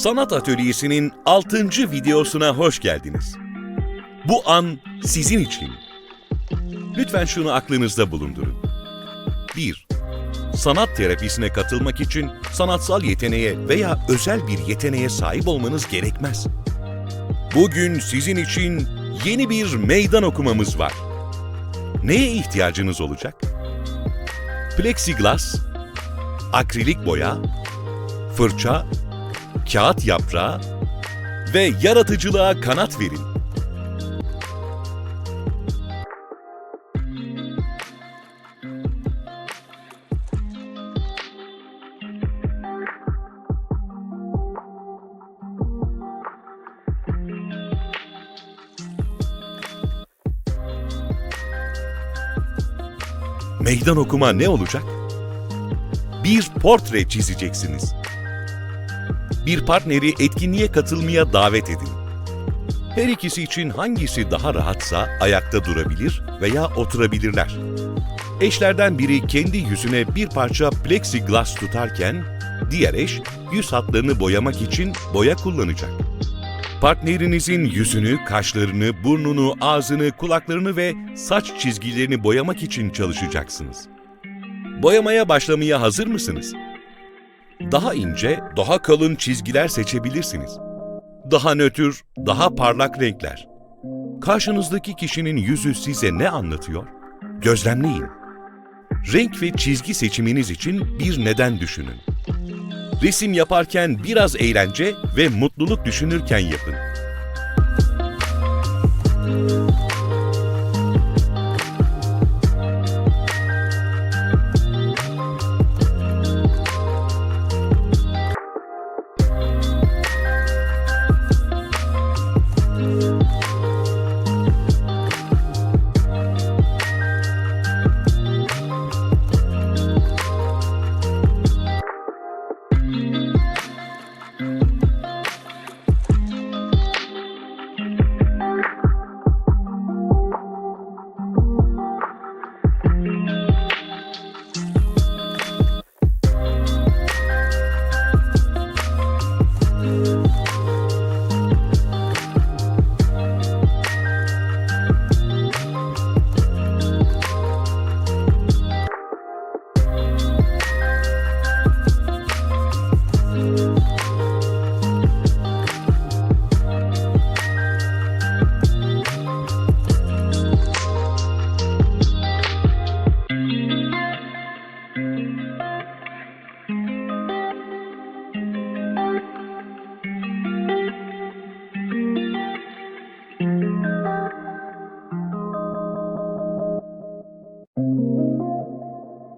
Sanat Atölyesi'nin 6. videosuna hoş geldiniz. Bu an sizin için. Lütfen şunu aklınızda bulundurun. 1. Sanat terapisine katılmak için sanatsal yeteneğe veya özel bir yeteneğe sahip olmanız gerekmez. Bugün sizin için yeni bir meydan okumamız var. Neye ihtiyacınız olacak? Plexiglas, akrilik boya, fırça, kağıt yaprağı ve yaratıcılığa kanat verin. Meydan okuma ne olacak? Bir portre çizeceksiniz. Bir partneri etkinliğe katılmaya davet edin. Her ikisi için hangisi daha rahatsa ayakta durabilir veya oturabilirler. Eşlerden biri kendi yüzüne bir parça plexiglas tutarken, diğer eş yüz hatlarını boyamak için boya kullanacak. Partnerinizin yüzünü, kaşlarını, burnunu, ağzını, kulaklarını ve saç çizgilerini boyamak için çalışacaksınız. Boyamaya başlamaya hazır mısınız? Daha ince, daha kalın çizgiler seçebilirsiniz. Daha nötr, daha parlak renkler. Karşınızdaki kişinin yüzü size ne anlatıyor? Gözlemleyin. Renk ve çizgi seçiminiz için bir neden düşünün. Resim yaparken biraz eğlence ve mutluluk düşünürken yapın.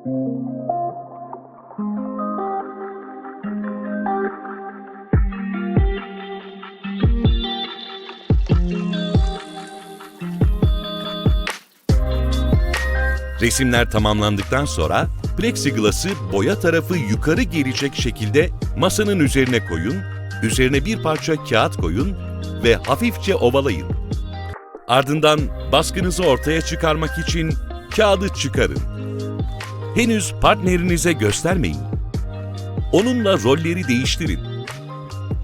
Resimler tamamlandıktan sonra plexiglas'ı boya tarafı yukarı gelecek şekilde masanın üzerine koyun, üzerine bir parça kağıt koyun ve hafifçe ovalayın. Ardından baskınızı ortaya çıkarmak için kağıdı çıkarın. Henüz partnerinize göstermeyin. Onunla rolleri değiştirin.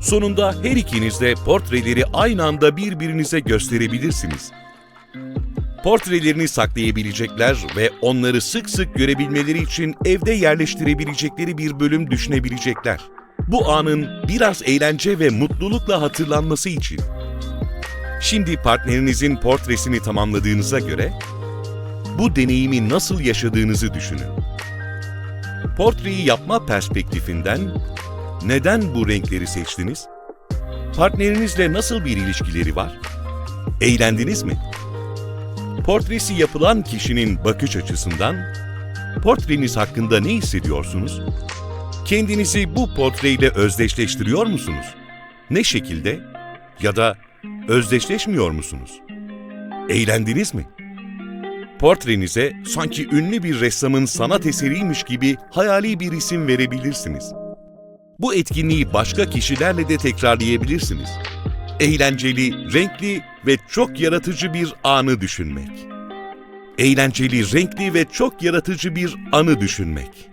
Sonunda her ikiniz de portreleri aynı anda birbirinize gösterebilirsiniz. Portrelerini saklayabilecekler ve onları sık sık görebilmeleri için evde yerleştirebilecekleri bir bölüm düşünebilecekler. Bu anın biraz eğlence ve mutlulukla hatırlanması için. Şimdi partnerinizin portresini tamamladığınıza göre bu deneyimi nasıl yaşadığınızı düşünün. Portreyi yapma perspektifinden neden bu renkleri seçtiniz? Partnerinizle nasıl bir ilişkileri var? Eğlendiniz mi? Portresi yapılan kişinin bakış açısından portreniz hakkında ne hissediyorsunuz? Kendinizi bu portreyle özdeşleştiriyor musunuz? Ne şekilde? Ya da özdeşleşmiyor musunuz? Eğlendiniz mi? Portrenize sanki ünlü bir ressamın sanat eseriymiş gibi hayali bir isim verebilirsiniz. Bu etkinliği başka kişilerle de tekrarlayabilirsiniz eğlenceli, renkli ve çok yaratıcı bir anı düşünmek. Eğlenceli, renkli ve çok yaratıcı bir anı düşünmek.